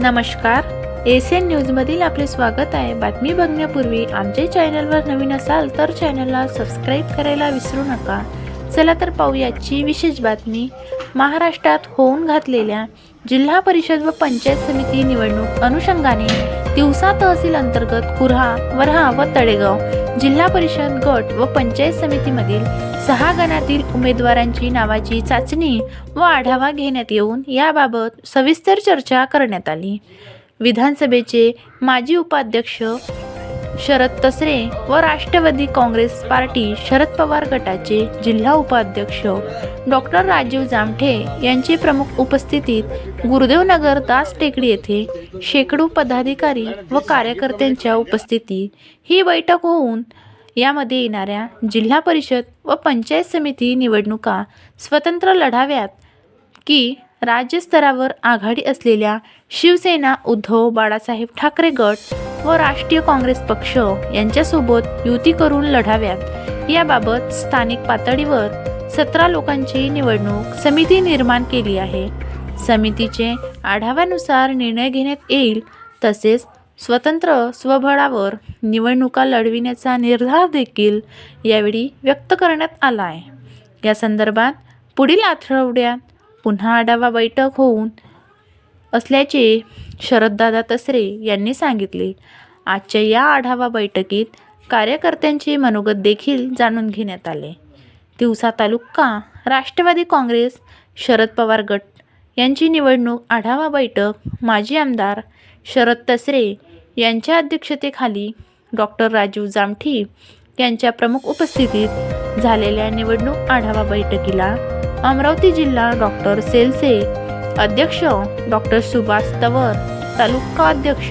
नमस्कार. एशियन न्यूजमधील आपले स्वागत आहे. बातमी बघण्यापूर्वी आमच्या चॅनलवर नवीन असाल तर चॅनलला सबस्क्राईब करायला विसरू नका. चला तर पाहूयाची विशेष बातमी. महाराष्ट्रात होऊन घातलेल्या जिल्हा परिषद व पंचायत समिती निवडणूक अनुषंगाने तिवसा तहसील अंतर्गत कुऱ्हा वरहा व तळेगाव. जिल्हा परिषद गट व पंचायत समितीमधील सहा गणातील उमेदवारांची नावाची चाचणी व आढावा घेण्यात येऊन याबाबत सविस्तर चर्चा करण्यात आली. विधानसभेचे माजी उपाध्यक्ष शरद तसरे व राष्ट्रवादी काँग्रेस पार्टी शरद पवार गटाचे जिल्हा उपाध्यक्ष डॉक्टर राजीव जामठे यांची प्रमुख उपस्थितीत गुरुदेवनगर दास टेकडी येथे शेकडो पदाधिकारी व कार्यकर्त्यांच्या उपस्थितीत ही बैठक होऊन यामध्ये येणाऱ्या जिल्हा परिषद व पंचायत समिती निवडणुका स्वतंत्र लढाव्यात की राज्यस्तरावर आघाडी असलेल्या शिवसेना उद्धव बाळासाहेब ठाकरे गट व राष्ट्रीय काँग्रेस पक्ष यांच्यासोबत युती करून लढाव्यात. याबाबत स्थानिक पातळीवर सतरा लोकांची निवडणूक समिती निर्माण केली आहे. समितीचे आढाव्यानुसार निर्णय घेण्यात येईल तसेच स्वतंत्र स्वबळावर निवडणुका लढविण्याचा निर्धार देखील यावेळी व्यक्त करण्यात आला आहे या संदर्भात पुढील आठवड्यात पुन्हा आढावा बैठक होऊन असल्याचे शरददादा तसरे यांनी सांगितले. आजच्या या आढावा बैठकीत कार्यकर्त्यांचे मनोगत देखील जाणून घेण्यात आले. तिवसा तालुका राष्ट्रवादी काँग्रेस शरद पवार गट यांची निवडणूक आढावा बैठक माजी आमदार शरद तसरे यांच्या अध्यक्षतेखाली डॉक्टर राजीव जामठी यांच्या प्रमुख उपस्थितीत झालेल्या निवडणूक आढावा बैठकीला अमरावती जिल्हा डॉक्टर सेलसे अध्यक्ष डॉक्टर सुभाष तवर तालुका अध्यक्ष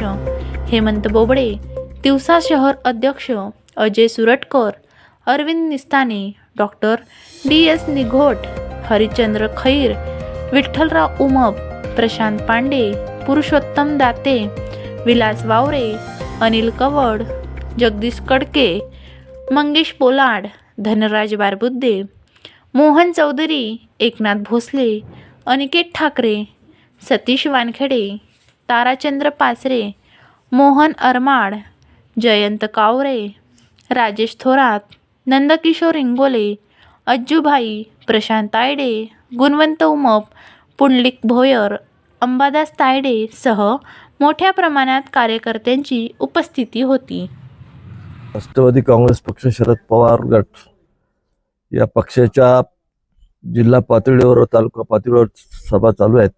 हेमंत बोबडे तिवसा शहर अध्यक्ष Ajay Suratkar Arvind Nistane doctor D S Nighot Harichandra Khair Vithalrao Umap Prashant Pande Purushottam Date Vilas वावरे अनिल कवड जगदीश कडके मंगेश पोलाड धनराज बारबुद्दे मोहन चौधरी एकनाथ भोसले अनिकेत ठाकरे सतीश वानखेडे ताराचंद्र पाचरे मोहन अरमाड जयंत कावरे राजेश थोरात नंदकिशोर इंगोले अज्जूभाई प्रशांत तायडे गुणवंत उमप पुंडलिक भोयर अंबादास तायडे सह मोठ्या प्रमाणात कार्यकर्त्यांची उपस्थिती होती. राष्ट्रवादी काँग्रेस पक्ष शरद पवार गट या पक्षाच्या जिल्हा पातळीवर तालुका पातळीवर सभा चालू आहेत.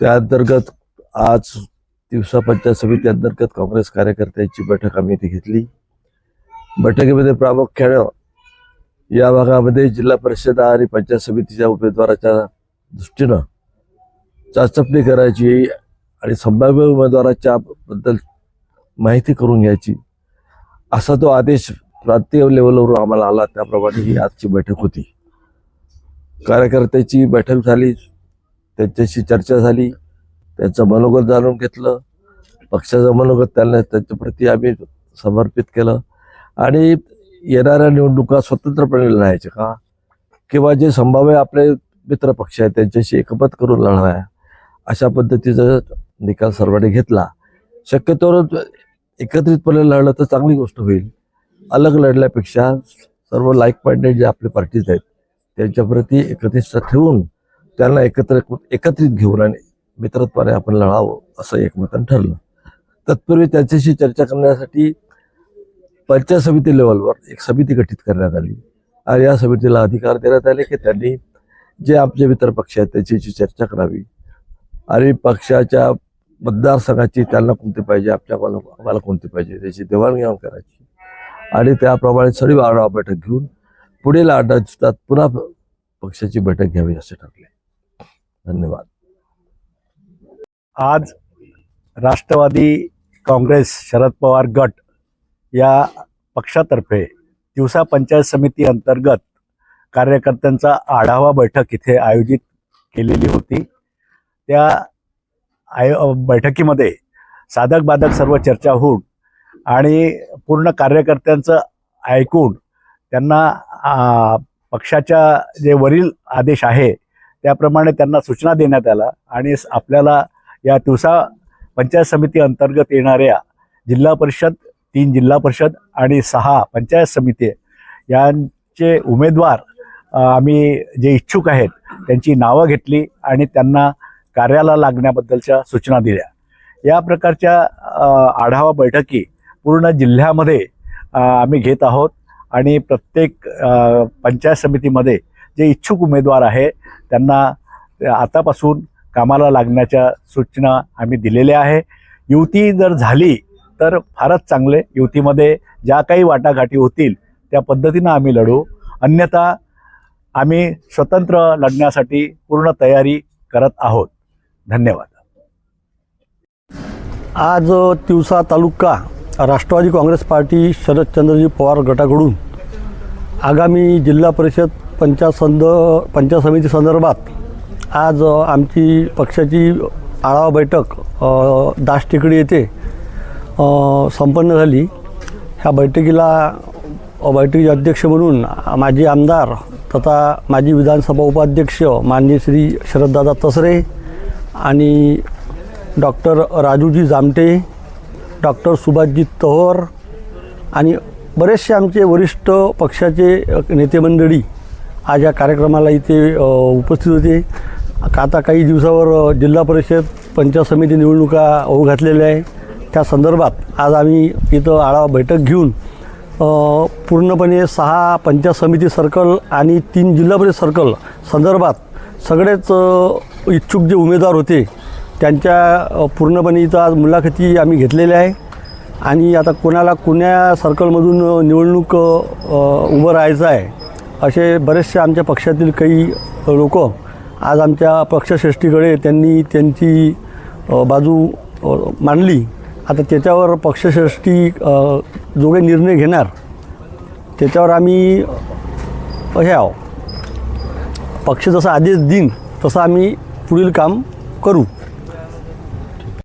त्या अंतर्गत आज दिवसा पंचायत समिती अंतर्गत काँग्रेस कार्यकर्त्यांची बैठक आम्ही इथे घेतली. बैठकीमध्ये प्रामुख्यानं या भागामध्ये जिल्हा परिषद आणि पंचायत समितीच्या उमेदवाराच्या दृष्टीनं चाचपणी करायची आणि संभाव्य उमेदवाराच्या बद्दल माहिती करून घ्यायची असा तो आदेश प्रांतीय लेवलवरून आम्हाला आला. त्याप्रमाणे ही आजची बैठक होती. कार्यकर्त्याची बैठक झाली त्यांच्याशी चर्चा झाली त्यांचं मनोगत जाणून घेतलं पक्षाचं मनोगत त्यांना त्यांच्याप्रती आम्ही समर्पित केलं. आणि येणाऱ्या निवडणुका स्वतंत्रपणे लढायच्या का? किंवा जे संभाव्य आपले मित्र पक्ष आहेत त्यांच्याशी एकमत करून लढाव्या अशा पद्धतीचा निकाल सर्वांनी घेतला. शक्यतोवर एकत्रितपणे लढलं तर चांगली गोष्ट होईल. अलग लढल्यापेक्षा सर्व लाईक माइंडेड जे आपले पार्टीज आहेत त्यांच्याप्रती एकनिष्ठा ठेवून त्यांना एकत्र एकत्रित घेऊन आणि मित्रत्वाने आपण लढावं असं एकमतान ठरलं. तत्पूर्वी त्यांच्याशी चर्चा करण्यासाठी पंचायत समिती लेवलवर एक समिती गठीत करण्यात आली. आणि या समितीला अधिकार देण्यात आले की त्यांनी जे आमचे मित्र पक्ष आहेत त्याच्याशी चर्चा करावी. आणि पक्षाच्या मतदारसंघाची त्यांना कोणती पाहिजे आपल्या आम्हाला कोणती पाहिजे त्याची देवाणघेवाण करायची. आणि त्याप्रमाणे सर्व आढावा बैठक घेऊन पुढील आठ पुन्हा पक्षाची बैठक घ्यावी असे ठरले. धन्यवाद. आज राष्ट्रवादी काँग्रेस शरद पवार गट या पक्षातर्फे दिवसा पंचायत समिती अंतर्गत कार्यकर्त्यांचा आढावा बैठक इथे आयोजित केलेली होती. त्या आय बैठकीमध्ये साधक बाधक सर्व चर्चा होऊन आणि पूर्ण कार्यकर्त्यांचं ऐकून त्यांना पक्षाच्या जे वरील आदेश आहे त्याप्रमाणे त्यांना सूचना देण्यात आला आणि स- आपल्याला या दिवसा पंचायत समिती अंतर्गत येणाऱ्या जिल्हा परिषद तीन जिल्हा परिषद आणि सहा पंचायत समिती यांचे उमेदवार आम्ही जे इच्छुक आहेत त्यांची नावं घेतली आणि त्यांना कार्याला लागण्याबद्दलच्या सूचना दिल्या. या प्रकारच्या आढावा बैठकी पूर्ण जिल्ह्यामध्ये आम्ही घेत आहोत. आणि प्रत्येक पंचायत समितीमध्ये जे इच्छुक उमेदवार आहे त्यांना आतापासून कामाला लागण्याच्या सूचना आम्ही दिलेल्या आहे. युती जर झाली तर फारच चांगले. युतीमध्ये ज्या काही वाटाघाटी होतील त्या पद्धतीनं आम्ही लढू. अन्यथा आम्ही स्वतंत्र लढण्यासाठी पूर्ण तयारी करत आहोत. धन्यवाद. आज तिवसा तालुका राष्ट्रवादी काँग्रेस पार्टी शरदचंद्रजी पवार गटाकडून आगामी जिल्हा परिषद पंचायत संद पंचायत समिती संदर्भात आज आमची पक्षाची आढावा बैठक दास टेकडी येथे संपन्न झाली. ह्या बैठकीला बैठकीचे अध्यक्ष म्हणून माजी आमदार तथा माजी विधानसभा उपाध्यक्ष माननीय श्री शरददादा तसरे आणि डॉक्टर राजूजी जामटे डॉक्टर सुभाषजी तहोर आणि बरेचसे आमचे वरिष्ठ पक्षाचे नेतेमंडळी नेते मंडळी आज या कार्यक्रमाला इथे उपस्थित होते. आता काही दिवसावर जिल्हा परिषद पंचायत समिती निवडणुका होऊ घातलेल्या आहे. त्या संदर्भात आज आम्ही इथं आढावा बैठक घेऊन पूर्णपणे सहा पंचायत समिती सर्कल आणि तीन जिल्हा परिषद सर्कल संदर्भात सगळेच इच्छुक जे उमेदवार होते त्यांच्या पूर्णपणेचा आज मुलाखती आम्ही घेतलेल्या आहे. आणि आता कोणाला कोण्या सर्कलमधून निवडणूक उभं राहायचं आहे असे बरेचसे आमच्या पक्षातील काही लोक आज आमच्या पक्षश्रेष्ठीकडे त्यांनी त्यांची बाजू मांडली. आता त्याच्यावर पक्षश्रेष्ठी अ, जो काही निर्णय घेणार त्याच्यावर आम्ही असे हे आहो पक्ष जसा आदेश देईन तसं आम्ही पुढील काम करू.